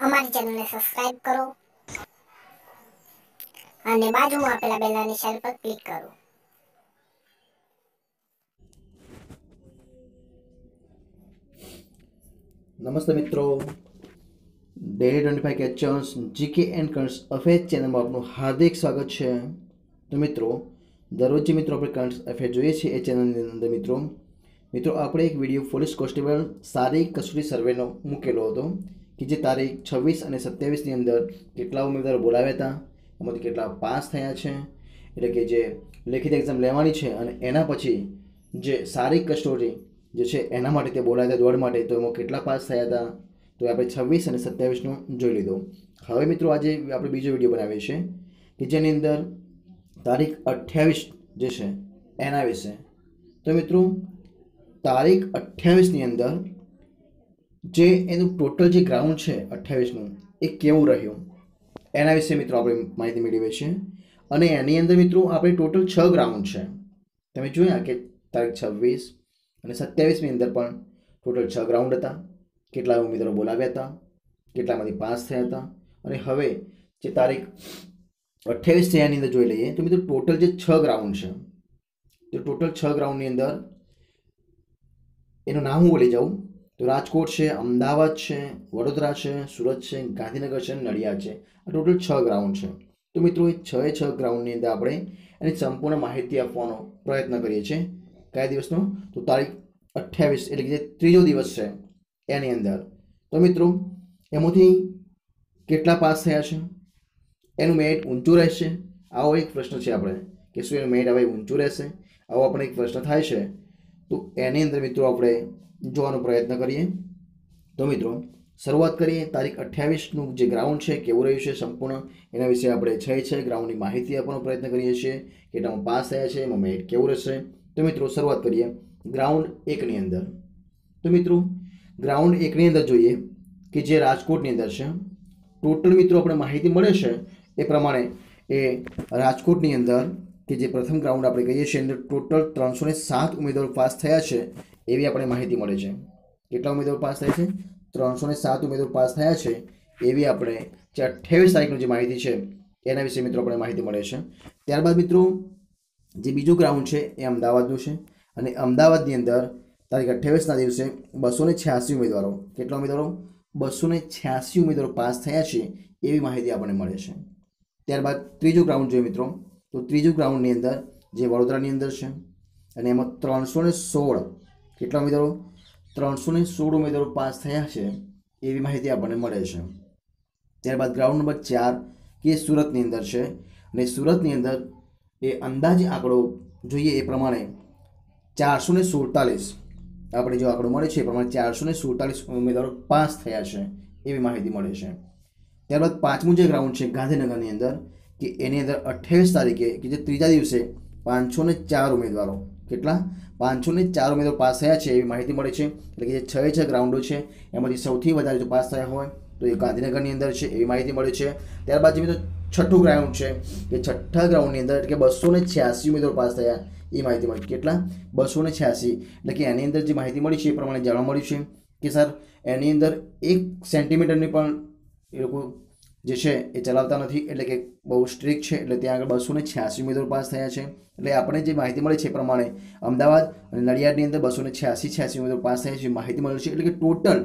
અમારી ચેનલને સબસ્ક્રાઇબ કરો. અને બાજુમાં આપેલા બેલના નિશાન પર ક્લિક કરો. નમસ્તે મિત્રો. Daily twenty five catchers GK and currents affair ચેનલમાં આપનું હાર્દિક સ્વાગત છે. તો મિત્રો દરરોજ જે મિત્રો આપણે કરંટ્સ અફેર જોઈએ છીએ એ ચેનલની અંદર મિત્રો. મિત્રો, આપણે એક વીડિયો પોલીસ કોન્સ્ટેબલ સારી કસૂરી સર્વેનો મૂકેલો હતો. કે જે તારીખ છવ્વીસ અને સત્યાવીસની અંદર કેટલા ઉમેદવારો બોલાવ્યા હતા એમાંથી કેટલા પાસ થયા છે, એટલે કે જે લેખિત એક્ઝામ લેવાની છે અને એના પછી જે સારી કસ્ટોરી જે છે એના માટે તે બોલાવ્યા હતા દોડ માટે, તો એમાં કેટલા પાસ થયા હતા, તો આપણે છવ્વીસ અને સત્યાવીસનું જોઈ લીધો. હવે મિત્રો આજે આપણે બીજો વીડિયો બનાવીએ છીએ કે જેની અંદર તારીખ અઠ્યાવીસ જે છે એના વિશે. તો મિત્રો, તારીખ અઠ્યાવીસની અંદર જે એનું ટોટલ જે ગ્રાઉન્ડ છે અઠ્યાવીસનું એ કેવું રહ્યું? એના વિશે મિત્રો આપણે માહિતી મેળવીએ છીએ અને એની અંદર મિત્રો આપણે ટોટલ છ ગ્રાઉન્ડ છે. તમે જોયા કે તારીખ છવ્વીસ અને સત્યાવીસની અંદર પણ ટોટલ છ ગ્રાઉન્ડ હતા. કેટલા ઉમેદવારો બોલાવ્યા હતા, કેટલામાંથી પાસ થયા હતા. અને હવે જે તારીખ અઠ્યાવીસ એની અંદર જોઈ લઈએ તો મિત્રો ટોટલ જે છ ગ્રાઉન્ડ છે, તો ટોટલ છ ગ્રાઉન્ડની અંદર એનું નામ હું બોલી જાઉં. તો રાજકોટ છે, અમદાવાદ છે, વડોદરા છે, સુરત છે, ગાંધીનગર છે નડિયાદ છે. આ ટોટલ છ ગ્રાઉન્ડ છે. તો મિત્રો, એ છ એ છ ગ્રાઉન્ડની અંદર આપણે એની સંપૂર્ણ માહિતી આપવાનો પ્રયત્ન કરીએ છીએ. કયા દિવસનો? તો તારીખ અઠ્યાવીસ, એટલે કે જે ત્રીજો દિવસ છે એની અંદર. તો મિત્રો, એમાંથી કેટલા પાસ થયા છે? એનું મેરિટ ઊંચું રહેશે? આવો એક પ્રશ્ન છે આપણે, કે શું એનું મેરિટ હવે ઊંચું રહેશે? આવો આપણે એક પ્રશ્ન થાય છે. તો એની અંદર મિત્રો આપણે જોવાનો પ્રયત્ન કરીએ. તો મિત્રો, શરૂઆત કરીએ. તારીખ અઠ્યાવીસનું જે ગ્રાઉન્ડ છે, કેવું રહ્યું છે સંપૂર્ણ, એના વિશે આપણે છ છે ગ્રાઉન્ડની માહિતી આપવાનો પ્રયત્ન કરીએ છીએ. કેટલામાં પાસ થયા છે, એમાં મેરિટ કેવું રહેશે. તો મિત્રો, શરૂઆત કરીએ. ગ્રાઉન્ડ એકની અંદર. તો મિત્રો ગ્રાઉન્ડ એકની અંદર જોઈએ કે જે રાજકોટની અંદર છે ટોટલ મિત્રો આપણે માહિતી મળે છે એ પ્રમાણે એ રાજકોટની અંદર કે જે પ્રથમ ગ્રાઉન્ડ આપણે કહીએ છીએ અંદર ટોટલ ત્રણસો ને સાત ઉમેદવારો પાસ થયા છે એવી આપણે માહિતી મળે છે. કેટલા ઉમેદવારો પાસ થયા છે? ત્રણસો ને સાત ઉમેદવારો પાસ થયા છે એવી આપણે જે અઠ્યાવીસ તારીખની જે માહિતી છે, એના વિશે મિત્રો આપણે માહિતી મળે છે. ત્યારબાદ મિત્રો, જે બીજું ગ્રાઉન્ડ છે એ અમદાવાદનું છે અને અમદાવાદની અંદર તારીખ અઠ્યાવીસના દિવસે બસો ને છ્યાસી ઉમેદવારો, કેટલા ઉમેદવારો? બસો ને છ્યાસી ઉમેદવારો પાસ થયા છે એવી માહિતી આપણને મળે છે. ત્યારબાદ ત્રીજું ગ્રાઉન્ડ જોઈએ મિત્રો તો ત્રીજું ગ્રાઉન્ડની અંદર જે વડોદરાની અંદર છે, અને એમાં ત્રણસો ને સોળ કેટલા ઉમેદવારો? ત્રણસો ને સોળ ઉમેદવારો પાસ થયા છે એવી માહિતી આપણને મળે છે. ત્યારબાદ ગ્રાઉન્ડ નંબર ચાર, કે સુરતની અંદર છે, અને સુરતની અંદર એ અંદાજે આંકડો જોઈએ એ પ્રમાણે ચારસો ને સુડતાલીસ આપણે જો આંકડો મળે છે, એ પ્રમાણે ચારસો ને સુડતાલીસ ઉમેદવારો પાસ થયા છે એવી માહિતી મળે છે. ત્યારબાદ પાંચમું જે ગ્રાઉન્ડ છે ગાંધીનગરની અંદર કે એની અંદર અઠ્યાવીસ તારીખે કે જે ત્રીજા દિવસે પાંચસો ને ચાર ઉમેદવારો. કેટલા? પાંચસો ને ચાર ઉમેદવારો પાસ થયા છે એવી માહિતી મળે છે. એટલે કે જે છ છ ગ્રાઉન્ડો છે, એમાંથી સૌથી વધારે જો પાસ થયા હોય તો એ ગાંધીનગરની અંદર છે એવી માહિતી મળે છે. ત્યારબાદ જે મિત્રો છઠ્ઠું ગ્રાઉન્ડ છે, કે છઠ્ઠા ગ્રાઉન્ડની અંદર એટલે કે બસો ને છ્યાસી ઉમેદવારો પાસ થયા, એ માહિતી મળી. કેટલા? બસો ને છ્યાસી. એટલે કે એની અંદર જે માહિતી મળી છે એ પ્રમાણે જાણવા મળ્યું છે કે સર, એની અંદર એક સેન્ટીમીટરની પણ એ લોકો જે છે એ ચલાવતા નથી, એટલે કે બહુ સ્ટ્રિક્ટ છે, એટલે ત્યાં આગળ બસો ને છ્યાસી ઉમેદવારો પાસ થયા છે. એટલે આપણે જે માહિતી મળી છે એ પ્રમાણે અમદાવાદ અને નડિયાદની અંદર બસો ને છ્યાસી છ્યાસી ઉમેદવારો પાસ થયા છે માહિતી મળી છે. એટલે કે ટોટલ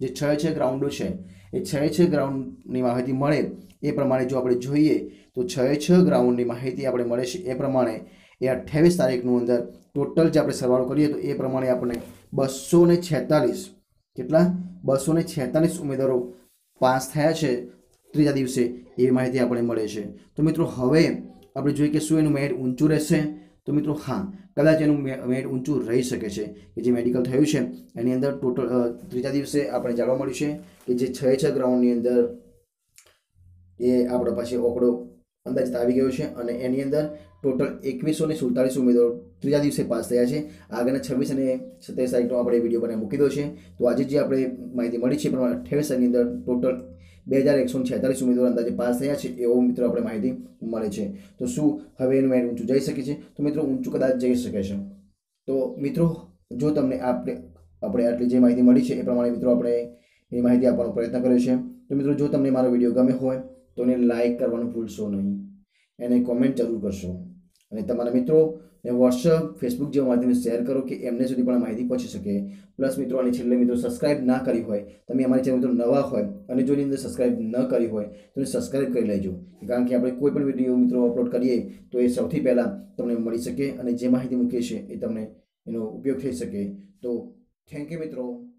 જે છ છ ગ્રાઉન્ડો છે, એ છ છ ગ્રાઉન્ડની માહિતી મળે એ પ્રમાણે જો આપણે જોઈએ તો છ છ ગ્રાઉન્ડની માહિતી આપણે મળે છે એ પ્રમાણે એ અઠ્યાવીસ તારીખનું અંદર ટોટલ જે આપણે સરવાળો કરીએ તો એ પ્રમાણે આપણે બસો ને છેતાલીસ, કેટલા? બસો ને છેતાલીસ ઉમેદવારો પાસ થયા છે. ત્રીજા દિવસે એવી માહિતી આપણને મળે છે. તો મિત્રો, હવે આપણે જોઈએ કે શું એનું મેરિટ ઊંચું રહેશે? તો મિત્રો, હા, કદાચ એનું મેરિટ ઊંચું રહી શકે છે કે જે મેડિકલ થયું છે. એની અંદર ટોટલ ત્રીજા દિવસે આપણે જાણવા મળ્યું છે કે જે છ છ ગ્રાઉન્ડની અંદર એ આપણો પાસે ઓકડો અંદાજિત આવી ગયો છે અને એની અંદર ટોટલ એકવીસો ને સુડતાલીસ ઉમેદવારો ત્રીજા દિવસે પાસ થયા છે. આગળના છવ્વીસ અને સત્યાવીસ તારીખનો આપણે વીડિયો બનાવી મૂકી દો છે. તો આજે જે આપણે માહિતી મળી છે પ્રમાણે અઠ્યાવીસ તારીખની અંદર ટોટલ બે હજાર એકસો છેતાલીસ ઉમેદવાર અંદાજે પાસ થયા છે, એવો મિત્રો આપણે માહિતી મળે છે. તો શું હવે એનું મેરિટ ઊંચું જઈ શકે છે? તો મિત્રો ઊંચું કદાચ જઈ શકે છે. તો મિત્રો, જો તમને આપણે આપણે આટલી જે માહિતી મળી છે, એ પ્રમાણે મિત્રો આપણે એની માહિતી આપવાનો પ્રયત્ન કર્યો છે. તો મિત્રો, જો તમને મારો વીડિયો ગમે હોય, તો એને લાઇક કરવાનું ભૂલશો નહીં. એને કોમેન્ટ જરૂર કરશો. અને તમારા મિત્રો ને વોટ્સઅપ ફેસબુક જેવા માધ્યમે શેર કરો કે એમને સુધી પણ માહિતી પહોંચી શકે. પ્લસ મિત્રો અને છેલ્લે મિત્રો સબસ્ક્રાઇબ ના કરી હોય, તમે અમારી ચેનલ મિત્રો નવા હોય અને જો એની અંદર સબસ્ક્રાઇબ ન કરી હોય, તો સબસ્ક્રાઇબ કરી લેજો. કારણ કે આપણે કોઈ પણ વીડિયો મિત્રો અપલોડ કરીએ, તો એ સૌથી પહેલાં તમને મળી શકે અને જે માહિતી મૂકીએ છીએ એ તમને એનો ઉપયોગ થઈ શકે. તો થેન્ક યુ મિત્રો.